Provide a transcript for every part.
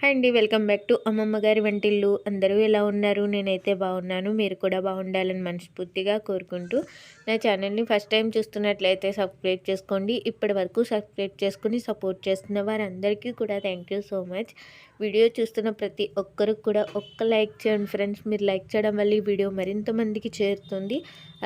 Hi అండి welcome back to అమ్మమ్మ గారి వంటిల్లు. అందరూ ఎలా ఉన్నారు? నేనైతే బాగున్నాను. మీరు కూడా బాగుండాలని మనస్ఫూర్తిగా కోరుకుంటూ నా ఛానల్ని ఫస్ట్ టైం చూస్తున్నట్లయితే సబ్స్క్రైబ్ చేసుకోండి. ఇప్పటి వరకు సబ్స్క్రైబ్ చేసుకుని సపోర్ట్ చేస్తున్న వారందరికీ కూడా thank you so much. Video చూస్తున్న ప్రతి ఒక్కరికి కూడా ఒక్క లైక్ చేయండి ఫ్రెండ్స్. మీరు లైక్ చేయడం వల్ల ఈ వీడియో మరింత మందికి చేరుతుంది.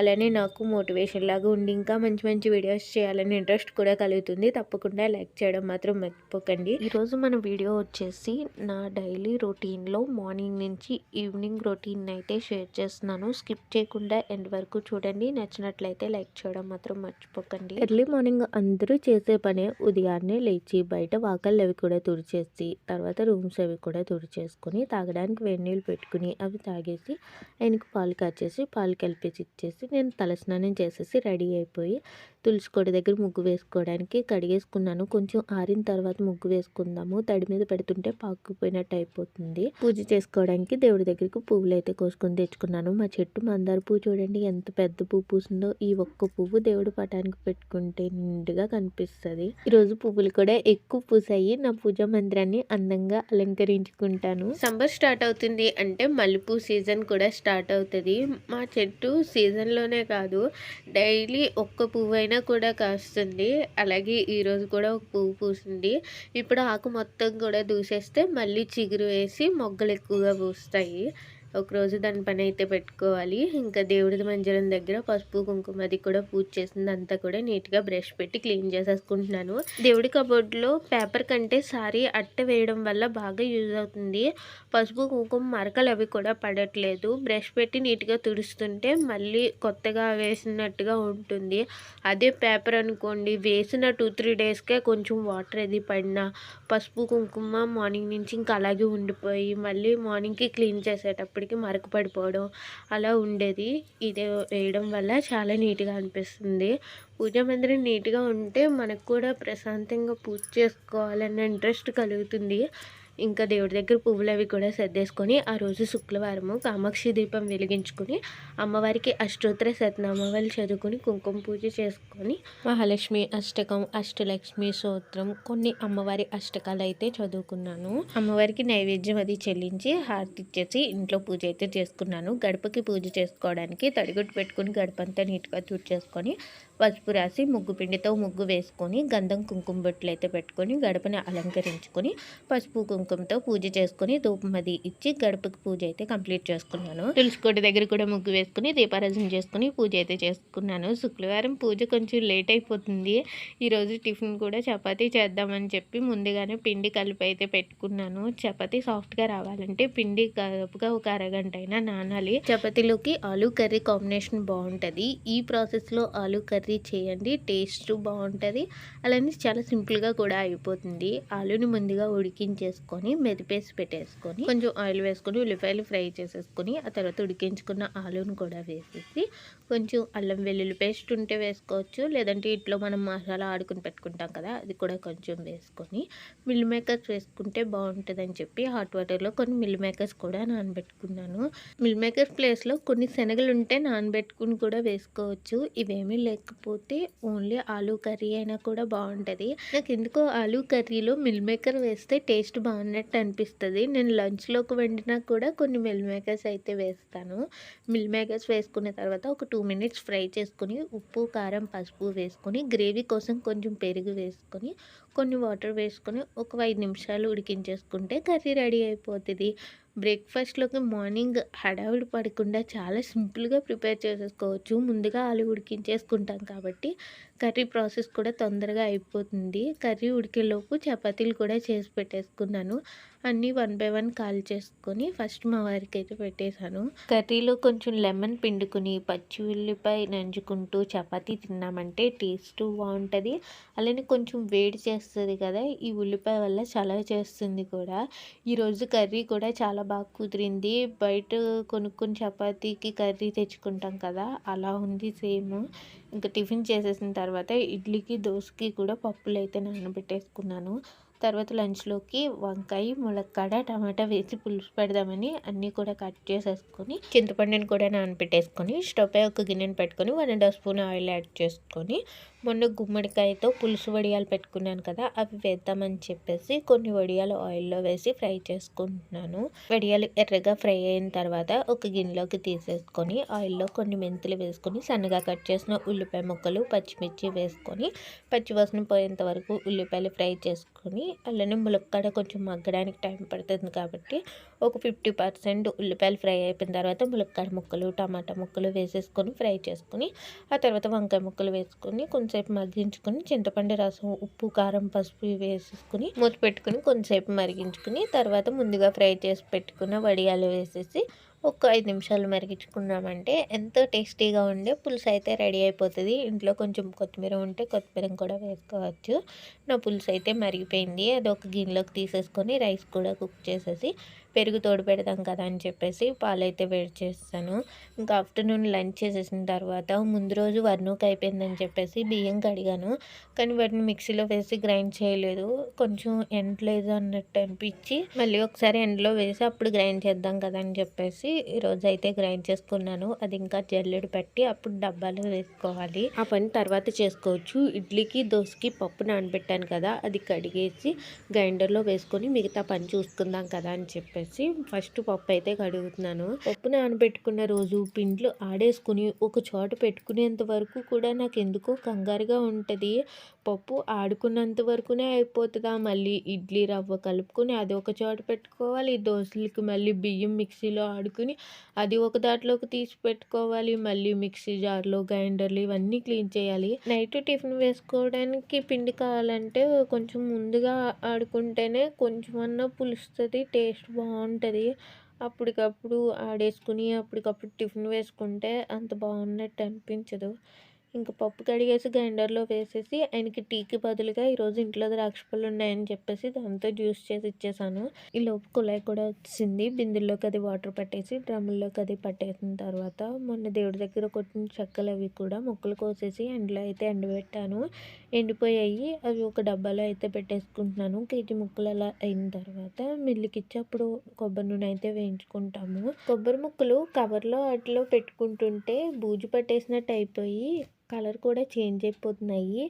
అలానే నాకు మోటివేషన్ లాగా ఉండి ఇంకా మంచి మంచి వీడియోస్ చేయాలని ఇంట్రెస్ట్ కూడా కలుగుతుంది. తప్పకుండా లైక్ చేయడం మాత్రం మర్చిపోకండి. ఈరోజు మన వీడియో వచ్చేసి నా డైలీ రొటీన్లో మార్నింగ్ నుంచి ఈవినింగ్ రొటీన్ అయితే షేర్ చేస్తున్నాను. స్కిప్ చేయకుండా ఎండ్ వరకు చూడండి. నచ్చినట్లయితే లైక్ చేయడం మాత్రం మర్చిపోకండి. ఎర్లీ మార్నింగ్ అందరూ చేసే పనే ఉదయాన్నే లేచి బయట వాకళ్ళు అవి కూడా తుడిచేసి తర్వాత రూమ్స్ అవి కూడా తుడిచేసుకొని తాగడానికి వేడి నీళ్ళు పెట్టుకుని అవి తాగేసి ఆయనకు పాలు కాచేసి పాలు కలిపేసి ఇచ్చేసి నేను తలస్నానం చేసేసి రెడీ అయిపోయి తులసి కొడి దగ్గర ముగ్గు వేసుకోవడానికి కడిగేసుకున్నాను. కొంచెం ఆరిన తర్వాత ముగ్గు వేసుకుందాము. తడి మీద పెడుతుంటే పాకుపోయినట్టు అయిపోతుంది. పూజ చేసుకోవడానికి దేవుడి దగ్గరికి పువ్వులు అయితే కోసుకొని తెచ్చుకున్నాను. మా చెట్టు మందార పువ్వు చూడండి ఎంత పెద్ద పువ్వు పూసిందో. ఈ ఒక్క పువ్వు దేవుడి పటానికి పెట్టుకుంటే నిండుగా కనిపిస్తుంది. ఈరోజు పువ్వులు కూడా ఎక్కువ పూసాయి. నా పూజ మందిరాన్ని అందంగా అలంకరించుకుంటాను. సమ్మర్ స్టార్ట్ అవుతుంది అంటే మల్లెపూ సీజన్ కూడా స్టార్ట్ అవుతుంది. మా చెట్టు సీజన్లోనే కాదు డైలీ ఒక్క పువ్వు అయినా కూడా కాస్తుంది. అలాగే ఈరోజు కూడా ఒక పువ్వు పూసింది. ఇప్పుడు ఆకు మొత్తం కూడా దూసేస్తే మళ్ళీ చిగురు వేసి మొగ్గలు ఎక్కువగా పూస్తాయి. ఒకరోజు దాని పని అయితే పెట్టుకోవాలి. ఇంకా దేవుడి మంజరం దగ్గర పసుపు కుంకుమ అది కూడా పూజ చేసింది. అంతా కూడా నీట్గా బ్రష్ పెట్టి క్లీన్ చేసేసుకుంటున్నాను. దేవుడి కబోర్డ్లో పేపర్ కంటే సారీ అట్ట వేయడం వల్ల బాగా యూజ్ అవుతుంది. పసుపు కుంకుమ మరకలు అవి కూడా పడట్లేదు. బ్రష్ పెట్టి నీట్గా తుడుస్తుంటే మళ్ళీ కొత్తగా వేసినట్టుగా ఉంటుంది. అదే పేపర్ అనుకోండి వేసిన టూ త్రీ డేస్కే కొంచెం వాటర్ అది పడినా పసుపు కుంకుమ మార్నింగ్ నుంచి ఇంకా అలాగే ఉండిపోయి మళ్ళీ మార్నింగ్కి క్లీన్ చేసేటప్పుడు అప్పటికి మరకు పడిపోవడం అలా ఉండేది. ఇది వేయడం వల్ల చాలా నీట్గా అనిపిస్తుంది. పూజ మందిరం నీట్గా ఉంటే మనకు కూడా ప్రశాంతంగా పూజ చేసుకోవాలన్న ఇంట్రెస్ట్ కలుగుతుంది. ఇంకా దేవుడి దగ్గర పువ్వులు అవి కూడా సర్దేసుకొని ఆ రోజు శుక్రవారము కామాక్షి దీపం వెలిగించుకొని అమ్మవారికి అష్టోత్తర శతనామాలు చదువుకొని కుంకుమ పూజ చేసుకొని మహాలక్ష్మి అష్టకం అష్టలక్ష్మి సూత్రం కొన్ని అమ్మవారి అష్టకాలు అయితే చదువుకున్నాను. అమ్మవారికి నైవేద్యం అది చెల్లించి హారతి ఇచ్చేసి ఇంట్లో పూజ అయితే చేసుకున్నాను. గడపకి పూజ చేసుకోవడానికి తడిగుట్టు పెట్టుకుని గడపంతా నీట్గా చేసుకొని పసుపు రాసి ముగ్గు పిండితో ముగ్గు వేసుకొని గంధం కుంకుమ బొట్లు అయితే పెట్టుకొని గడపని అలంకరించుకొని పసుపు కుంకుమతో పూజ చేసుకొని ధూపం అది ఇచ్చి గడపకి పూజ అయితే కంప్లీట్ చేసుకున్నాను. తులసికోటి దగ్గర కూడా ముగ్గు వేసుకుని దీపారాజన చేసుకుని పూజ అయితే చేసుకున్నాను. శుక్రవారం పూజ కొంచెం లేట్ అయిపోతుంది. ఈరోజు టిఫిన్ కూడా చపాతీ చేద్దామని చెప్పి ముందుగానే పిండి కలిపి అయితే పెట్టుకున్నాను. చపాతీ సాఫ్ట్గా రావాలంటే పిండి కలుపుగా ఒక అరగంట అయినా నానాలి. చపాతీలోకి ఆలూ కర్రీ కాంబినేషన్ బాగుంటుంది. ఈ ప్రాసెస్లో ఆలూ కర్రీ చేయండి టేస్ట్ బాగుంటుంది. అలానే చాలా సింపుల్గా కూడా అయిపోతుంది. ఆలూని ముందుగా ఉడికించేసుకొని మెదిపేసి పెట్టేసుకొని కొంచెం ఆయిల్ వేసుకొని ఉల్లిపాయలు ఫ్రై చేసేసుకొని ఆ తర్వాత ఉడికించుకున్న ఆలూని కూడా వేసేసి కొంచెం అల్లం వెల్లుల్లి పేస్ట్ ఉంటే వేసుకోవచ్చు. లేదంటే ఇంట్లో మనం మసాలా ఆడుకుని పెట్టుకుంటాం కదా అది కూడా కొంచెం వేసుకొని మిల్ మేకర్స్ వేసుకుంటే బాగుంటుందని చెప్పి హాట్ వాటర్లో కొన్ని మిల్ మేకర్స్ కూడా నానబెట్టుకున్నాను. మిల్ మేకర్స్ ప్లేస్లో కొన్ని శనగలు ఉంటే నానబెట్టుకుని కూడా వేసుకోవచ్చు. ఇవేమీ లేకపోతే ఓన్లీ ఆలూ కర్రీ అయినా కూడా బాగుంటుంది. నాకు ఎందుకో ఆలూ కర్రీలో మిల్ మేకర్ వేస్తే టేస్ట్ బాగున్నట్టు అనిపిస్తుంది. నేను లంచ్లోకి వండినా కూడా కొన్ని మిల్ మేకర్స్ అయితే వేస్తాను. మిల్ మేకర్స్ వేసుకున్న తర్వాత ఒక టూ మినిట్స్ ఫ్రై చేసుకొని ఉప్పు కారం పసుపు వేసుకొని గ్రేవీ కోసం కొంచెం పెరుగు వేసుకొని కొన్ని వాటర్ వేసుకొని ఒక ఐదు నిమిషాలు ఉడికించేసుకుంటే కర్రీ రెడీ అయిపోతుంది. బ్రేక్ఫాస్ట్లోకి మార్నింగ్ హడావిడి పడకుండా చాలా సింపుల్గా ప్రిపేర్ చేసేసుకోవచ్చు. ముందుగా ఆలు ఉడికించేసుకుంటాం కాబట్టి కర్రీ ప్రాసెస్ కూడా తొందరగా అయిపోతుంది. కర్రీ ఉడికేలోపు చపాతీలు కూడా చేసి పెట్టేసుకున్నాను. అన్నీ వన్ బై వన్ కాల్ చేసుకొని ఫస్ట్ మా వారికి అయితే పెట్టేశాను. కర్రీలో కొంచెం లెమన్ పిండుకుని పచ్చి ఉల్లిపాయ నంచుకుంటూ చపాతీ తిన్నామంటే టేస్ట్ బాగుంటుంది. అలానే కొంచెం వేడి చేస్తుంది కదా ఈ ఉల్లిపాయ వల్ల చలవ చేస్తుంది కూడా. ఈరోజు కర్రీ కూడా చాలా బాగా కుదిరింది. బయట కొనుక్కుని చపాతీకి కర్రీ తెచ్చుకుంటాం కదా అలా ఉంది సేమ్. ఇంకా టిఫిన్ చేసేసిన తర్వాత ఇడ్లీకి దోశకి కూడా పప్పులు అయితే నానబెట్టేసుకున్నాను. తర్వాత లంచ్లోకి వంకాయ ములక్కాడ టమాటా వేసి పులుసు పెడదామని అన్నీ కూడా కట్ చేసేసుకొని చింతపండుని కూడా నానబెట్టేసుకొని స్టవ్ పై ఒక గిన్నెని పెట్టుకొని one and half spoon oil add చేసుకొని మొన్న గుమ్మడికాయతో పులుసు వడియాలు పెట్టుకున్నాను కదా అవి వేద్దామని చెప్పేసి కొన్ని వడియాలు ఆయిల్లో వేసి ఫ్రై చేసుకుంటున్నాను. వడియాలు ఎర్రగా ఫ్రై అయిన తర్వాత ఒక గిన్నెలోకి తీసేసుకొని ఆయిల్లో కొన్ని మెంతులు వేసుకొని సన్నగా కట్ చేసిన ఉల్లిపాయ ముక్కలు పచ్చిమిర్చి వేసుకొని పచ్చివాసన పోయేంత వరకు ఉల్లిపాయలు ఫ్రై చేసుకొని అలానే ములక్కాడ కొంచెం మగ్గడానికి టైం పడుతుంది కాబట్టి ఒక ఫిఫ్టీ పర్సెంట్ ఉల్లిపాయలు ఫ్రై అయిపోయిన తర్వాత ములక్కాడ ముక్కలు టమాటా ముక్కలు వేసేసుకొని ఫ్రై చేసుకొని ఆ తర్వాత వంకాయ ముక్కలు వేసుకొని కొంచెంసేపు మగ్గించుకొని చింతపండు రసం ఉప్పు కారం పసుపు వేసేసుకుని మూత పెట్టుకుని కొంచెంసేపు మరిగించుకుని తర్వాత ముందుగా ఫ్రై చేసి పెట్టుకున్న వడియాలు వేసేసి ఒక ఐదు నిమిషాలు మరిగించుకున్నామంటే ఎంతో టేస్టీగా ఉండే పులుసు అయితే రెడీ అయిపోతుంది. ఇంట్లో కొంచెం కొత్తిమీర ఉంటే కొత్తిమీర కూడా వేసుకోవచ్చు. నా పులుసు అయితే మరిగిపోయింది. అది ఒక గిన్నెలోకి తీసేసుకొని రైస్ కూడా కుక్ చేసేసి పెరుగు తోడు పెడతాం కదా అని చెప్పేసి పాలైతే వేడి చేస్తాను. ఇంకా ఆఫ్టర్నూన్ లంచ్ చేసేసిన తర్వాత ముందు రోజు వర్నూక్ అయిపోయిందని చెప్పేసి బియ్యం కడిగాను. కానీ వాటిని మిక్సీలో వేసి గ్రైండ్ చేయలేదు. కొంచెం ఎండలేదు అన్నట్టు అనిపించి మళ్ళీ ఒకసారి ఎండలో వేసి అప్పుడు గ్రైండ్ చేద్దాం కదా అని చెప్పేసి ఈరోజు అయితే గ్రైండ్ చేసుకున్నాను. అది ఇంకా జల్లెడు పెట్టి అప్పుడు డబ్బాలో వేసుకోవాలి. ఆ పని తర్వాత చేసుకోవచ్చు. ఇడ్లీకి దోశకి పప్పు నానబెట్టాను కదా అది కడిగేసి గ్రైండర్లో వేసుకొని మిగతా పని చూసుకుందాం కదా అని చెప్పేసి చెప్పేసి ఫస్ట్ పప్పు అయితే కడుగుతున్నాను. పప్పు నానబెట్టుకున్న రోజు పిండ్లు ఆడేసుకుని ఒక చోట పెట్టుకునేంత వరకు కూడా నాకు ఎందుకో కంగారుగా ఉంటుంది. పప్పు ఆడుకున్నంత వరకునే అయిపోతుందా? మళ్ళీ ఇడ్లీ రవ్వ కలుపుకొని అది ఒక చోట పెట్టుకోవాలి. దోశలకి మళ్ళీ బియ్యం మిక్సీలో ఆడుకుని అది ఒక దాంట్లోకి తీసి పెట్టుకోవాలి. మళ్ళీ మిక్సీ జార్లో గ్రైండర్లు ఇవన్నీ క్లీన్ చేయాలి. నైట్ టిఫిన్ వేసుకోవడానికి పిండి కావాలంటే కొంచెం ముందుగా ఆడుకుంటేనే కొంచెమన్నా పులుస్తుంది టేస్ట్ బాగుంటుంది. బాగుంటుంది అప్పటికప్పుడు ఆడేసుకుని అప్పటికప్పుడు టిఫిన్ వేసుకుంటే అంత బాగున్నట్టు అనిపించదు. ఇంకా పప్పు కడిగేసి గ్రైండర్లో వేసేసి ఆయనకి టీకి బదులుగా ఈరోజు ఇంట్లో ద్రాక్ష పళ్ళు ఉన్నాయని చెప్పేసి దాంతో జ్యూస్ చేసి ఇచ్చేసాను. ఈ లోపు కుళాయి కూడా వచ్చింది. బిందెల్లోకి అది వాటర్ పట్టేసి డ్రమ్ముల్లోకి అది పట్టేసిన తర్వాత మొన్న దేవుడి దగ్గర కొట్టిన చెక్కలు అవి కూడా ముక్కలు కోసేసి ఎండలో అయితే ఎండబెట్టాను. ఎండిపోయాయి. అవి ఒక డబ్బాలో అయితే పెట్టేసుకుంటున్నాను. కేజీ ముక్కలు అలా అయిన తర్వాత మిల్లుకి ఇచ్చి అప్పుడు కొబ్బరి నూనె అయితే వేయించుకుంటాము. కొబ్బరి ముక్కలు కవర్లో వాటిలో పెట్టుకుంటుంటే బూజు పట్టేసినట్టు అయిపోయి కలర్ కూడా చేంజ్ అయిపోతున్నాయి.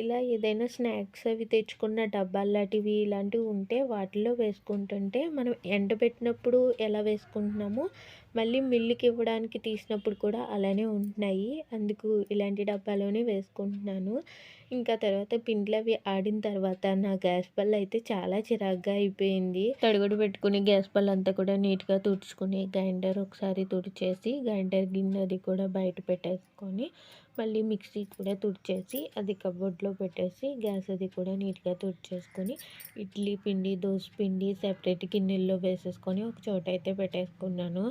ఇలా ఏదైనా స్నాక్స్ అవి తెచ్చుకున్న డబ్బాలు లాంటివి ఇలాంటివి ఉంటే వాటిలో వేసుకుంటుంటే మనం ఎండబెట్టినప్పుడు ఎలా వేసుకుంటున్నామో మళ్ళీ మిల్లుకి ఇవ్వడానికి తీసినప్పుడు కూడా అలానే ఉంటున్నాయి. అందుకు ఇలాంటి డబ్బాలోనే వేసుకుంటున్నాను. ఇంకా తర్వాత పిండ్లు అవి ఆడిన తర్వాత నా గ్యాస్ బల్ అయితే చాలా చిరాగ్గా అయిపోయింది. తడుగుడు పెట్టుకుని గ్యాస్ బల్ అంతా కూడా నీట్గా తుడుచుకుని గ్రైండర్ ఒకసారి తుడిచేసి గ్రైండర్ గిన్నె అది కూడా బయట పెట్టేసుకొని మళ్ళీ మిక్సీ కూడా తుడిచేసి అది కబోర్డ్లో పెట్టేసి గ్యాస్ అది కూడా నీట్గా తుడిచేసుకొని ఇడ్లీ పిండి దోశ పిండి సెపరేట్ గిన్నెల్లో వేసేసుకొని ఒక చోట అయితే పెట్టేసుకున్నాను.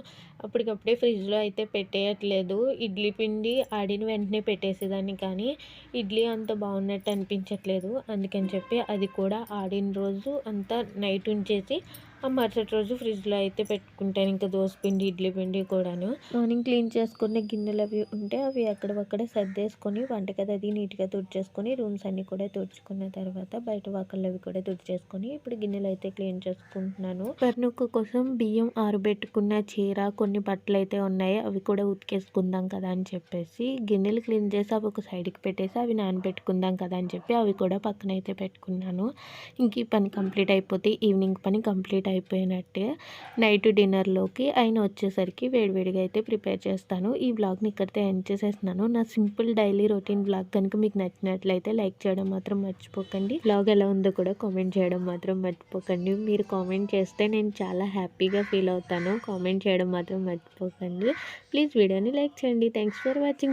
అప్పటికప్పుడే ఫ్రిడ్జ్లో అయితే పెట్టేయట్లేదు. ఇడ్లీ పిండి ఆడిన వెంటనే పెట్టేసేదాన్ని కానీ ఇడ్లీ అంత బాగున్నట్టు అనిపించట్లేదు. అందుకని చెప్పి అది కూడా ఆడిన రోజు అంతా నైట్ ఉంచేసి ఆ మరుసటి రోజు ఫ్రిడ్జ్లో అయితే పెట్టుకుంటాను. ఇంకా దోశ పిండి ఇడ్లీ పిండి కూడాను. మార్నింగ్ క్లీన్ చేసుకున్న గిన్నెలు అవి ఉంటే అవి అక్కడక్కడ సర్దేసుకొని వంటగది అది నీట్గా తుడిచేసుకొని రూమ్స్ అన్నీ కూడా తుడుచుకున్న తర్వాత బయట వాకళ్ళు అవి కూడా తుడిచేసుకొని ఇప్పుడు గిన్నెలు అయితే క్లీన్ చేసుకుంటున్నాను. పర్నొక్క కోసం బియ్యం ఆరబెట్టుకున్న చీర కొన్ని బట్టలు అయితే ఉన్నాయి. అవి కూడా ఉతికేసుకుందాం కదా అని చెప్పేసి గిన్నెలు క్లీన్ చేసి అవి ఒక సైడ్కి పెట్టేసి అవి నానబెట్టుకుందాం కదా అని చెప్పి అవి కూడా పక్కన అయితే పెట్టుకున్నాను. ఇంక ఈ పని కంప్లీట్ అయిపోతే ఈవినింగ్ పని కంప్లీట్ అయిపోయినట్టే నైట్ డిన్నర్లోకి ఆయన వచ్చేసరికి వేడివేడిగా అయితే ప్రిపేర్ చేస్తాను. ఈ బ్లాగ్ని ఇక్కడితో ఎండ్ చేసేస్తున్నాను. నా సింపుల్ డైలీ రొటీన్ బ్లాగ్ కనుక మీకు నచ్చినట్లయితే లైక్ చేయడం మాత్రం మర్చిపోకండి. బ్లాగ్ ఎలా ఉందో కూడా కామెంట్ చేయడం మాత్రం మర్చిపోకండి. మీరు కామెంట్ చేస్తే నేను చాలా హ్యాపీగా ఫీల్ అవుతాను. కామెంట్ చేయడం మాత్రం మర్చిపోకండి. ప్లీజ్ వీడియోని లైక్ చేయండి. Thanks for watching.